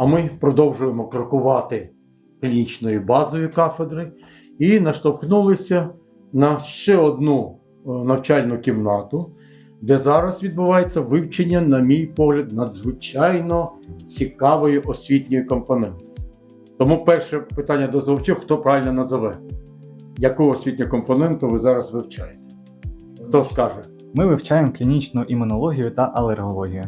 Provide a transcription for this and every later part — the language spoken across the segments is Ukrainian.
А ми продовжуємо крокувати клінічної базової кафедри і наштовхнулися на ще одну е, навчальну кімнату, де зараз відбувається вивчення, на мій погляд, надзвичайно цікавої освітньої компоненти. Тому перше питання до завчу, хто правильно назове? Яку освітню компоненту ви зараз вивчаєте? Хто скаже? Ми вивчаємо клінічну імунологію та алергологію.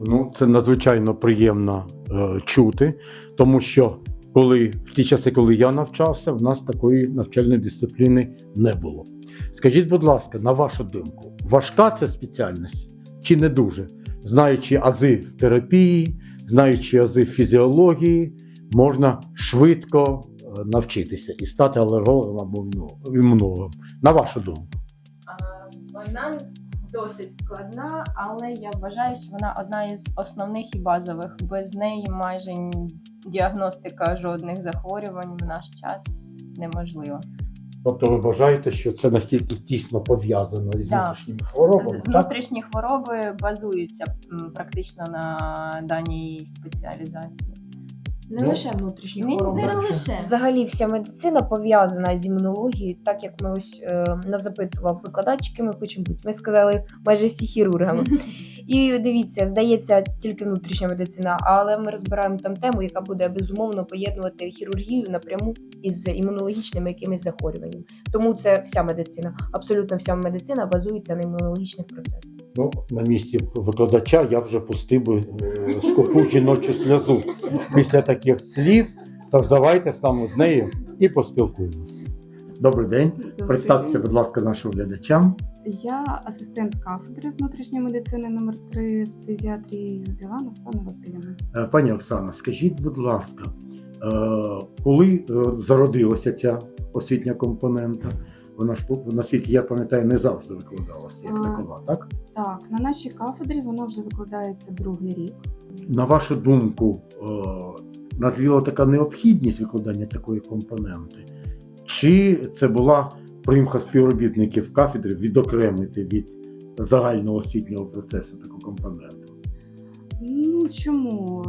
Ну, це надзвичайно приємно е, чути, тому що коли в ті часи, коли я навчався, в нас такої навчальної дисципліни не було. Скажіть, будь ласка, на вашу думку, важка ця спеціальність чи не дуже? Знаючи ази терапії, знаючи ази фізіології, можна швидко е, навчитися і стати алергологом або імунологом. На вашу думку. Вона досить складна, але я вважаю, що вона одна із основних і базових. Без неї майже діагностика жодних захворювань в наш час неможлива. Тобто ви вважаєте, що це настільки тісно пов'язано із Так. внутрішніми хворобами? З- так? Внутрішні хвороби базуються практично на даній спеціалізації. Не Ну, лише внутрішні Не, хвороби. не лише. Взагалі вся медицина пов'язана з імунологією, так як ми ось е, нас запитував викладач, яким ми хочемо бути. Ми сказали майже всі хірургами. І дивіться, здається, тільки внутрішня медицина, але ми розбираємо там тему, яка буде безумовно поєднувати хірургію напряму із імунологічними якимись захворюваннями. Тому це вся медицина, абсолютно вся медицина базується на імунологічних процесах. Ну, на місці викладача я вже пустив би е, скупу жіночу сльозу після таких слів. Тож давайте саме з нею і поспілкуємося. Добрий день. Представтеся, будь ласка, нашим глядачам. Я асистент кафедри внутрішньої медицини номер 3 з педіатрії Білан Оксана Васильівна. Е, Пані Оксана, скажіть, будь ласка, е, коли е, зародилася ця освітня компонента? Вона ж, наскільки я пам'ятаю, не завжди викладалася як А. такова, так? Так, на нашій кафедрі вона вже викладається другий рік. На вашу думку, назріла така необхідність викладання такої компоненти? Чи це була примха співробітників кафедри відокремити від загального освітнього процесу таку компоненту? Ну чому?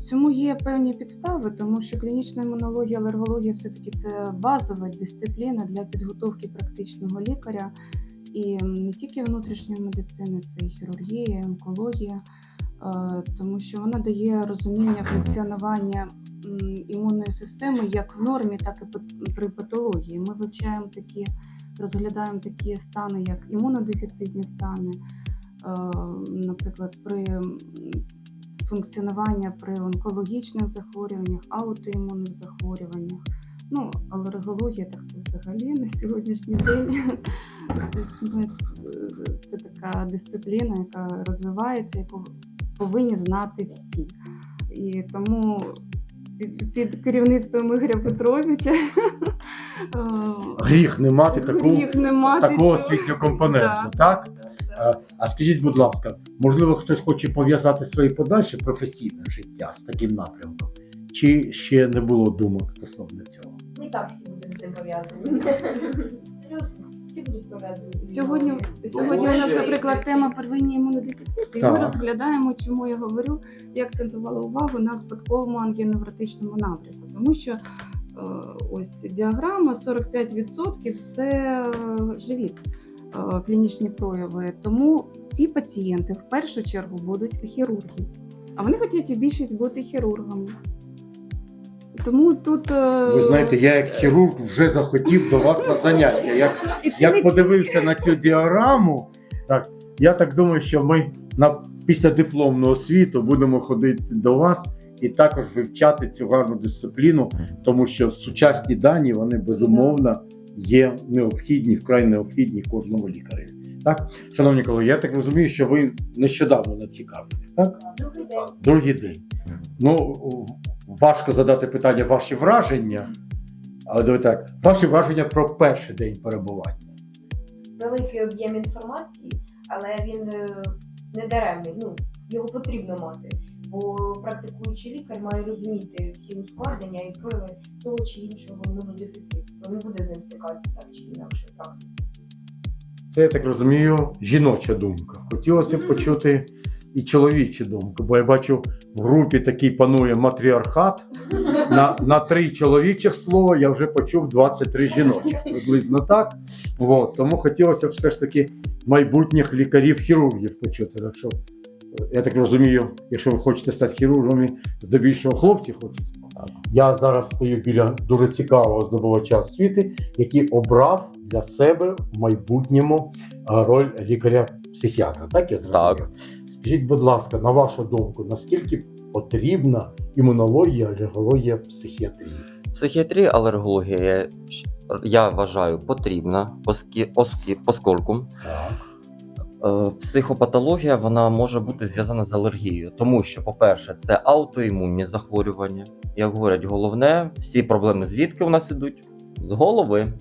Цьому є певні підстави, тому що клінічна імунологія, алергологія все-таки це базова дисципліна для підготовки практичного лікаря. І не тільки внутрішньої медицини, це і хірургія, і онкологія, е, тому що вона дає розуміння функціонування імунної системи як в нормі, так і при патології. Ми вивчаємо такі, розглядаємо такі стани, як імунодефіцитні стани, е, наприклад, при функціонування при онкологічних захворюваннях, аутоімунних захворюваннях. Ну, алергологія, так це взагалі на сьогоднішній день. Тобто Це така дисципліна, яка розвивається, яку повинні знати всі. І тому під, під керівництвом Ігоря Петровича е, Гріх не мати таку, гріх не мати такого цього. освітнього компоненту, Да. так? А, а скажіть, будь ласка, можливо, хтось хоче пов'язати своє подальше професійне життя з таким напрямком? Чи ще не було думок стосовно цього? Не так всі будемо з ним пов'язані. Серйозно, всі будуть пов'язані. Сьогодні, сьогодні у нас, наприклад, тема первинні імунодефіцити, і ми розглядаємо, чому я говорю, я акцентувала увагу на спадковому ангіоневротичному напрямку, тому що е, ось діаграма 45% це е, живіт. е, Клінічні прояви, тому ці пацієнти в першу чергу будуть хірурги, а вони хочуть і більшість бути хірургами. Тому тут е, Ви знаєте, я як хірург вже захотів до вас на заняття. Як, і це як не подивився на цю діаграму, так, я так думаю, що ми на після дипломного світу будемо ходити до вас і також вивчати цю гарну дисципліну, тому що сучасні дані вони безумовно є необхідні, вкрай необхідні кожному лікарю. Так, шановні колеги, я так розумію, що ви нещодавно на цій кафедрі, так? Другий день. Другий день. Ну, важко задати питання ваші враження, але давайте так, ваші враження про перший день перебування. великий об'єм інформації, але він е, не даремний. Ну, його потрібно мати. Бо практикуючий лікар має розуміти всі ускладнення і прояви того чи іншого імунодефіциту. То він буде з ним стикатися так чи інакше практиці. Це, я так розумію, жіноча думка. Хотілося б почути і чоловічі думки. Бо я бачу, в групі такий панує матріархат. На, на три чоловічих слова я вже почув 23 жіночих. Приблизно так. От, тому хотілося б все ж таки майбутніх лікарів-хірургів почути. Так що, я так розумію, якщо ви хочете стати хірургами, здебільшого хлопці хочуть. Я зараз стою біля дуже цікавого здобувача освіти, який обрав для себе в майбутньому роль лікаря-психіатра. Так я зрозумів? Так. Скажіть, будь ласка, на вашу думку, наскільки потрібна імунологія, алергологія психіатрії? Психіатрія, алергологія, я, я вважаю, потрібна, Так. е, психопатологія вона може бути зв'язана з алергією, тому що, по-перше, це аутоімунні захворювання. Як говорять, головне, всі проблеми звідки у нас ідуть? З голови.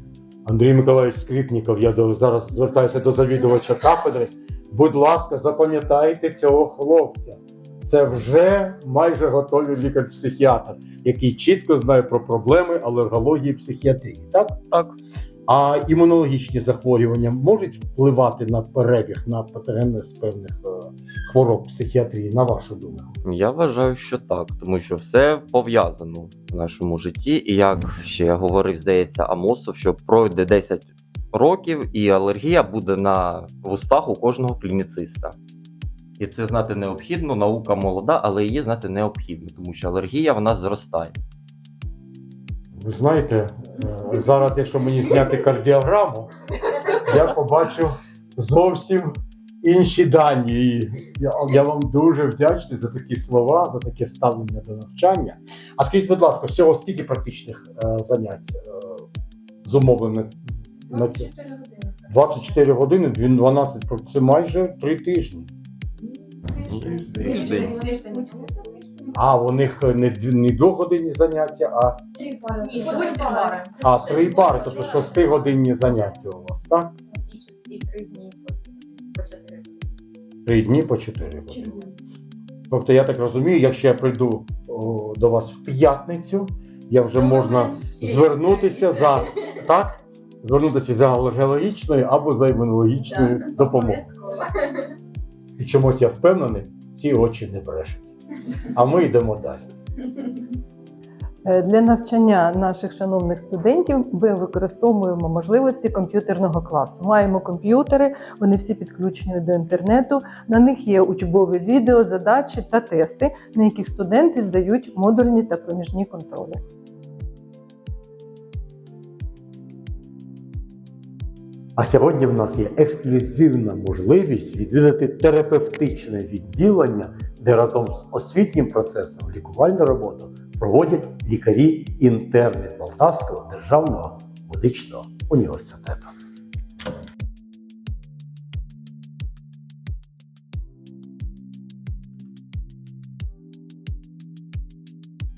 Андрій Миколаївич Скрипніков, я до, зараз звертаюся до завідувача кафедри. Будь ласка, запам'ятайте цього хлопця. Це вже майже готовий лікар-психіатр, який чітко знає про проблеми алергології психіатрії. Так? Так. А імунологічні захворювання можуть впливати на перебіг на патогенних з певних е, хвороб психіатрії, на вашу думку? Я вважаю, що так, тому що все пов'язано в нашому житті. І як ще говорив, здається, Амосов, що пройде 10 років, і алергія буде на вустах у кожного клініциста. І це знати необхідно. Наука молода, але її знати необхідно, тому що алергія вона зростає. Ви знаєте, е, зараз, якщо мені зняти кардіограму, я побачу зовсім інші дані. І я, я вам дуже вдячний за такі слова, за таке ставлення до навчання. А скажіть, будь ласка, всього скільки практичних е, занять е, зумовлених на це? 24 години, 12, це майже 3 тижні. Тиждень. А у них не, дві- не двогодинні заняття, а, І сьогодні пари. а три пари, тобто 6 годинні заняття у вас, так? І три дні по чотири. Три дні по 4 години. Тобто, я так розумію, якщо я прийду о, до вас в п'ятницю, я вже можна звернутися за так? Звернутися за алергологічною або за імунологічною допомогою. І чомусь я впевнений, ці очі не брешуть. А ми йдемо далі. Е, Для навчання наших шановних студентів ми використовуємо можливості комп'ютерного класу. Маємо комп'ютери, вони всі підключені до інтернету. На них є учбові відео, задачі та тести, на яких студенти здають модульні та проміжні контролі. А сьогодні в нас є ексклюзивна можливість відвідати терапевтичне відділення, де разом з освітнім процесом лікувальну роботу проводять лікарі-інтерни Полтавського державного медичного університету.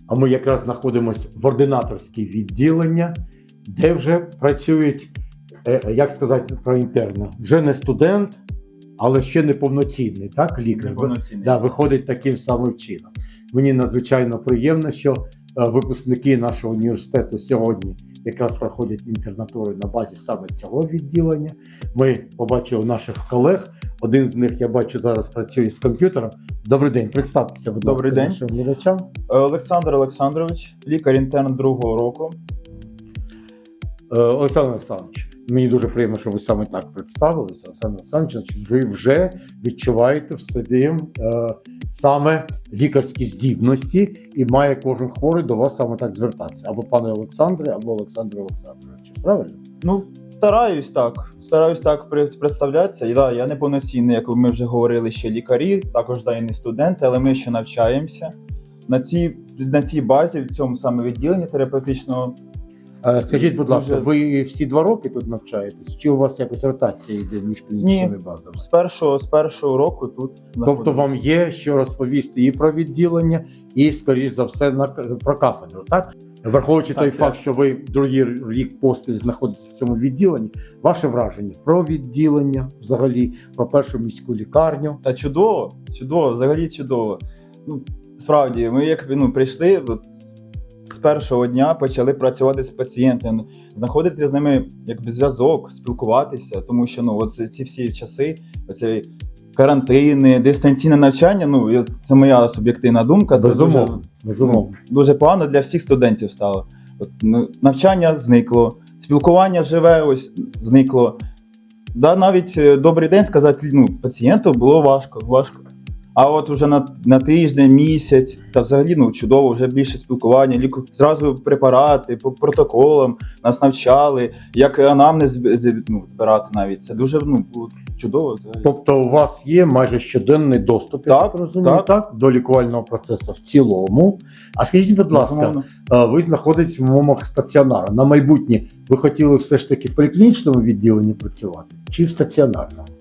А ми якраз знаходимося в ординаторській відділення, де вже працюють як сказати про інтерна, вже не студент, але ще не повноцінний, так, лікар. Да, виходить таким самим чином. Мені надзвичайно приємно, що е, випускники нашого університету сьогодні якраз проходять інтернатури на базі саме цього відділення. Ми побачили наших колег. Один з них я бачу зараз працює з комп'ютером. Добрий день, представтеся, будь Добрий ласка, день. нашим глядачам. Олександр Олександрович, лікар-інтерн другого року. Е, Олександр Олександрович, мені дуже приємно, що ви саме так представилися. Олександр Олександрович, значить, ви вже відчуваєте в собі е, саме лікарські здібності, і має кожен хворий до вас саме так звертатися. Або пане Олександре, або Олександр Олександрович. Правильно? Ну, стараюсь так. Стараюсь так представлятися. І да, я не повноцінний, як ми вже говорили, ще лікарі, також да, і не студенти, але ми ще навчаємося. На цій, на цій базі, в цьому саме відділенні терапевтичного, Е, Скажіть, будь ласка, Дуже- ви всі два роки тут навчаєтесь? Чи у вас якось ротація йде між клінічними базами? з першого, з першого року тут Тобто знаходимося. вам є що розповісти і про відділення, і, скоріш за все, на про кафедру, так? Враховуючи Так, той так. факт, що ви другий рік поспіль знаходитесь в цьому відділенні, ваше враження про відділення, взагалі, про першу міську лікарню. Та чудово, чудово, взагалі чудово. Ну, справді, ми як ну, прийшли от, з першого дня, почали працювати з пацієнтами, знаходити з ними якби зв'язок, спілкуватися, тому що ну, от ці всі часи, оцей карантини, дистанційне навчання. Ну, це моя суб'єктивна думка. Це Безумовно. дуже, Безумовно. дуже погано для всіх студентів стало. От, ну, навчання зникло, спілкування живе, ось зникло. Да, навіть е, добрий день сказати ну, пацієнту було важко, важко. А от вже на, на тиждень, місяць, та взагалі ну, чудово, вже більше спілкування, ліку, зразу препарати по протоколам, нас навчали, як анамнез ну, збирати навіть. Це дуже ну, чудово. Взагалі. Тобто у вас є майже щоденний доступ, я Так, так розумію, так. так. до лікувального процесу в цілому. А скажіть, будь ласка, ви знаходитесь в умовах стаціонару. На майбутнє ви хотіли все ж таки в поліклінічному відділенні працювати чи в стаціонарному?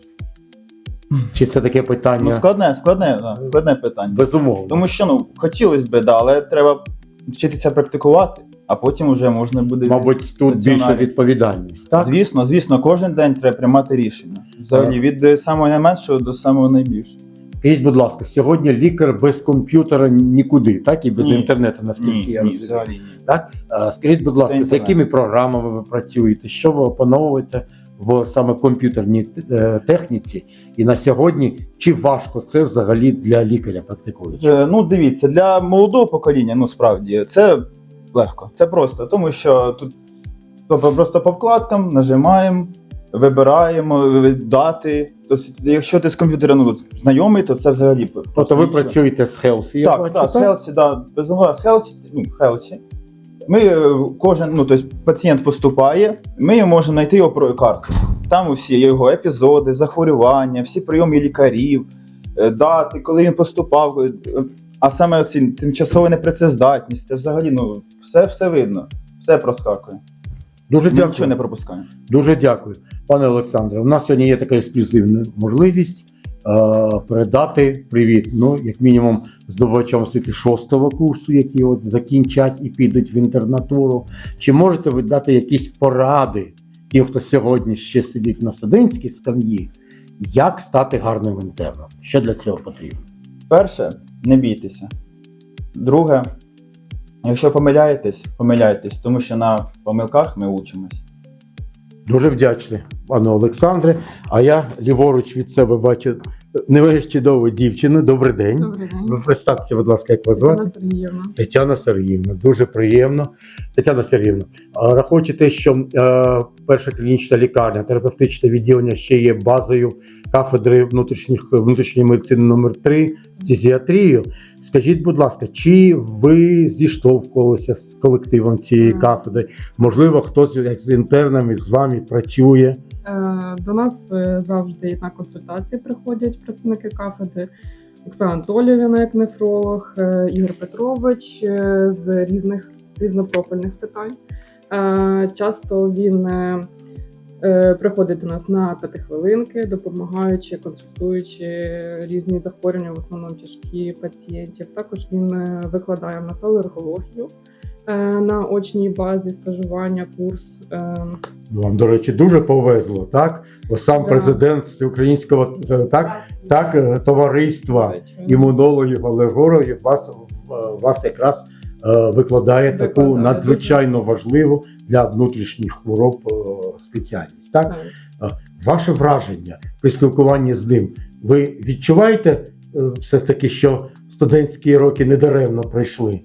Чи це таке питання? Ну, складне, складне, складне питання. Безумовно. Тому що ну, хотілося б, да, але треба вчитися практикувати, а потім вже можна буде. Мабуть, тут більше відповідальність, так? Звісно, звісно, кожен день треба приймати рішення. Взагалі, від е, самого найменшого до самого найбільшого. Скажіть, будь ласка, сьогодні лікар без комп'ютера нікуди, так? І без Ні. інтернету, наскільки я розумію. взагалі ні. Так? Скажіть, будь ласка, з якими програмами ви працюєте? Що ви опановуєте в саме комп'ютерній е, техніці? І на сьогодні чи важко це взагалі для лікаря практикуючи? Е, Ну, дивіться, для молодого покоління, ну справді, це легко, це просто, тому що тут тобто, просто по вкладкам нажимаємо, вибираємо дати. Тобто, якщо ти з комп'ютера ну, знайомий, то це взагалі Тобто ви працюєте з Хелсі, Так, так, з Хелсі, да, безумовно, з Хелсі, ну, Хелсі. Ми е, кожен, ну тобто пацієнт поступає, ми можемо знайти його про карту. Там усі його епізоди, захворювання, всі прийоми лікарів, е, дати, коли він поступав. е, А саме оці тимчасова непрацездатність, це взагалі ну, все, все видно, все проскакує. Дуже дякую. нічого не пропускаємо. Дуже дякую, пане Олександре. У нас сьогодні є така ексклюзивна можливість передати привіт. Ну, як мінімум, здобувачам освіти шостого курсу, які от закінчать і підуть в інтернатуру. Чи можете ви дати якісь поради тим, хто сьогодні ще сидить на студентській скам'ї, як стати гарним інтерном? Що для цього потрібно? Перше, не бійтеся. Друге, якщо помиляєтесь, помиляйтесь, тому що на помилках ми учимось. Дуже вдячний, пане Олександре. А я ліворуч від себе бачу невеличку чудову дівчину. Добрий день. Добрий день. Представте, будь ласка, як вас звати? Олена Сергіївна. Тетяна Сергіївна, дуже приємно. Тетяна Сергіївна, рахуючи те, що е, перша клінічна лікарня, терапевтичне відділення ще є базою кафедри внутрішніх внутрішньої медицини номер 3 з фтизіатрією, скажіть, будь ласка, чи ви зіштовхувалися з колективом цієї Так. кафедри? Можливо, хтось як з інтернами з вами працює? Е, До нас е, завжди на консультації приходять представники кафедри. Оксана Анатоліївна як нефролог, е, Ігор Петрович з різних різнопрофільних питань. Часто він е, приходить до нас на п'ятихвилинки, допомагаючи, консультуючи різні захворювання, в основному тяжкі пацієнтів. Також він е, викладає в нас алергологію е, на очній базі стажування, курс. Вам, до речі, дуже повезло, так? Бо сам Да. президент українського так, так, товариства імунологів, алергологів вас, вас якраз е, викладає таку надзвичайно важливу для внутрішніх хвороб спеціальність. Так? Так. Ваше враження при спілкуванні з ним. Ви відчуваєте е, все ж таки, що студентські роки недаремно пройшли?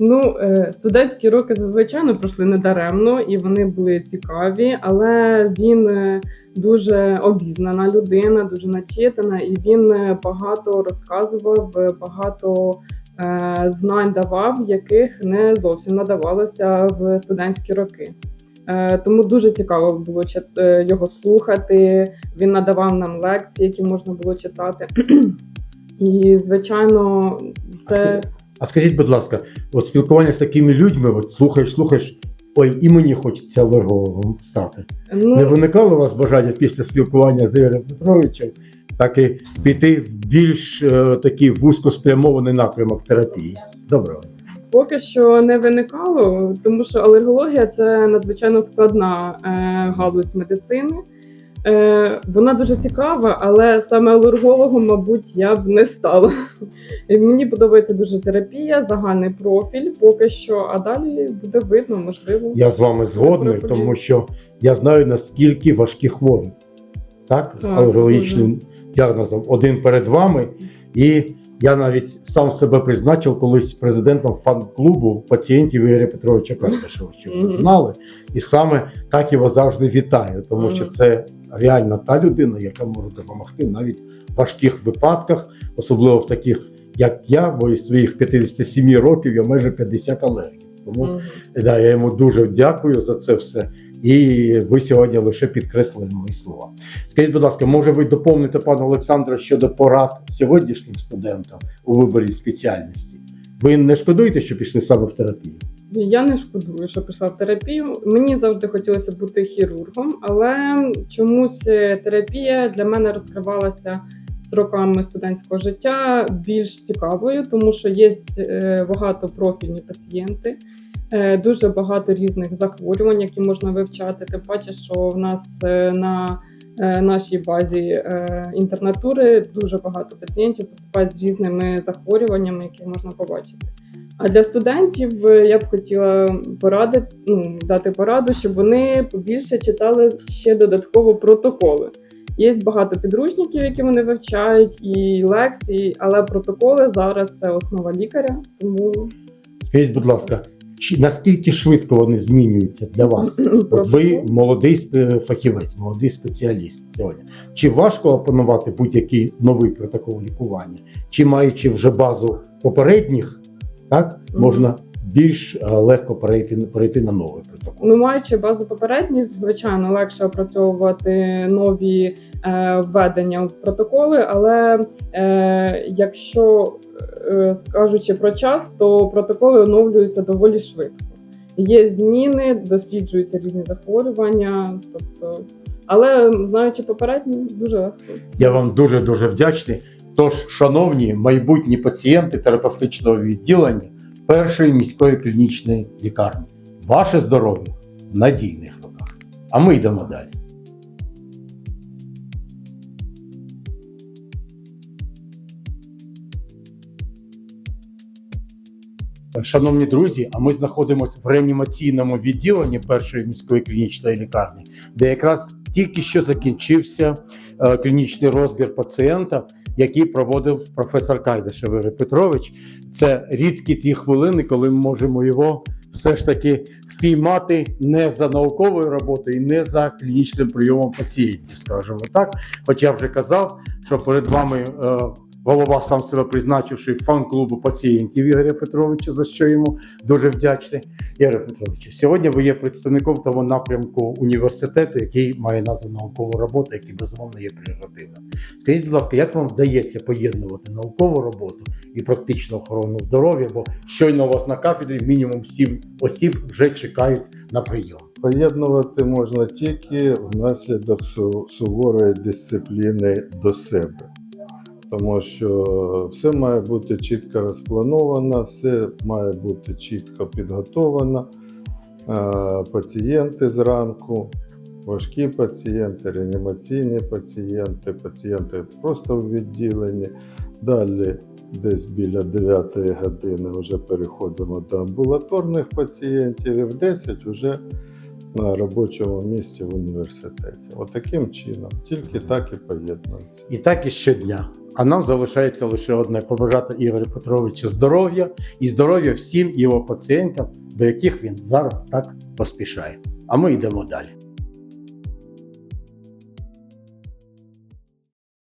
Ну, е, студентські роки зазвичай пройшли недаремно, і вони були цікаві, але він е, дуже обізнана людина, дуже начитана, і він е, багато розказував, е, багато е, знань давав, яких не зовсім надавалося в студентські роки. Е, Тому дуже цікаво було е, його слухати. Він надавав нам лекції, які можна було читати. І, звичайно, це. А скажіть, будь ласка, от спілкування з такими людьми, от слухаєш, слухаєш, ой, і мені хочеться алергологом стати. Ну, Не виникало у вас бажання після спілкування з Ігорем Петровичем так і піти в більш е, такий вузькоспрямований напрямок терапії? Доброго. Поки що не виникало, тому що алергологія це надзвичайно складна е, галузь медицини. Е, вона дуже цікава, але саме алергологом, мабуть, я б не стала. І мені подобається дуже терапія, загальний профіль поки що, а далі буде видно, можливо. Я з вами згодний, тому що я знаю наскільки важкі хворі, так, з Так, алергологічним діагнозом один перед вами, і я навіть сам себе призначив колись президентом фан-клубу пацієнтів Ігоря Петровича Карташева, щоб ви знали. І саме так його завжди вітаю, тому що це реально та людина, яка може допомогти навіть в важких випадках, особливо в таких, як я, бо із своїх 57 років я майже 50 алергій. Тому Да, я йому дуже дякую за це все. І ви сьогодні лише підкреслили мої слова. Скажіть, будь ласка, може ви доповните пана Олександра щодо порад сьогоднішнім студентам у виборі спеціальності? Ви не шкодуєте, що пішли саме в терапію? Я не шкодую, що пішла в терапію. Мені завжди хотілося бути хірургом, але чомусь е, терапія для мене розкривалася з роками студентського життя більш цікавою, тому що є е, багатопрофільні пацієнти, е, дуже багато різних захворювань, які можна вивчати. Тим паче, що в нас е, на е, нашій базі е, інтернатури дуже багато пацієнтів поступають з різними захворюваннями, які можна побачити. А для студентів е, я б хотіла порадити, ну, дати пораду, щоб вони побільше читали ще додатково протоколи. Є багато підручників, які вони вивчають, і лекції, але протоколи зараз це основа лікаря. Тому Скажіть, будь ласка, наскільки швидко вони змінюються для вас? От ви молодий фахівець, молодий спеціаліст сьогодні. Чи важко опанувати будь-який новий протокол лікування? Чи маючи вже базу попередніх, так можна більш е, легко перейти, перейти на новий протокол? Ну, маючи базу попередніх, звичайно, легше опрацьовувати нові е, введення в протоколи, але е, якщо е, скажучи про час, то протоколи оновлюються доволі швидко. Є зміни, досліджуються різні захворювання, тобто, але знаючи попередні, дуже легко. Я вам дуже дуже вдячний. Тож, шановні майбутні пацієнти терапевтичного відділення першої міської клінічної лікарні, ваше здоров'я в надійних руках. А ми йдемо далі. Шановні друзі, а ми знаходимося в реанімаційному відділенні першої міської клінічної лікарні, де якраз тільки що закінчився е, клінічний розбір пацієнта, який проводив професор Кайдашев Ігор Петрович. Це рідкі ті хвилини, коли ми можемо його все ж таки впіймати не за науковою роботою, не за клінічним прийомом пацієнтів, скажімо так. Хоча я вже казав, що перед вами е, голова сам себе призначивши фан-клубу пацієнтів Ігоря Петровича, за що йому дуже вдячний. Ігоря Петровичу, сьогодні ви є представником того напрямку університету, який має назву наукова робота, який безумовно є прерогативним. Скажіть, будь ласка, як вам вдається поєднувати наукову роботу і практичну охорону здоров'я? Бо щойно у вас на кафедрі мінімум сім осіб вже чекають на прийом. Поєднувати можна тільки внаслідок суворої дисципліни до себе. Тому що все має бути чітко розплановано, все має бути чітко підготовлено. Е, Пацієнти зранку, важкі пацієнти, реанімаційні пацієнти, пацієнти просто в відділенні. Далі десь біля 9 години вже переходимо до амбулаторних пацієнтів і в 10 вже на робочому місці в університеті. Отаким чином, тільки так і поєднується. І так і щодня. А нам залишається лише одне побажати Ігорю Петровичу здоров'я і здоров'я всім його пацієнтам, до яких він зараз так поспішає. А ми йдемо далі.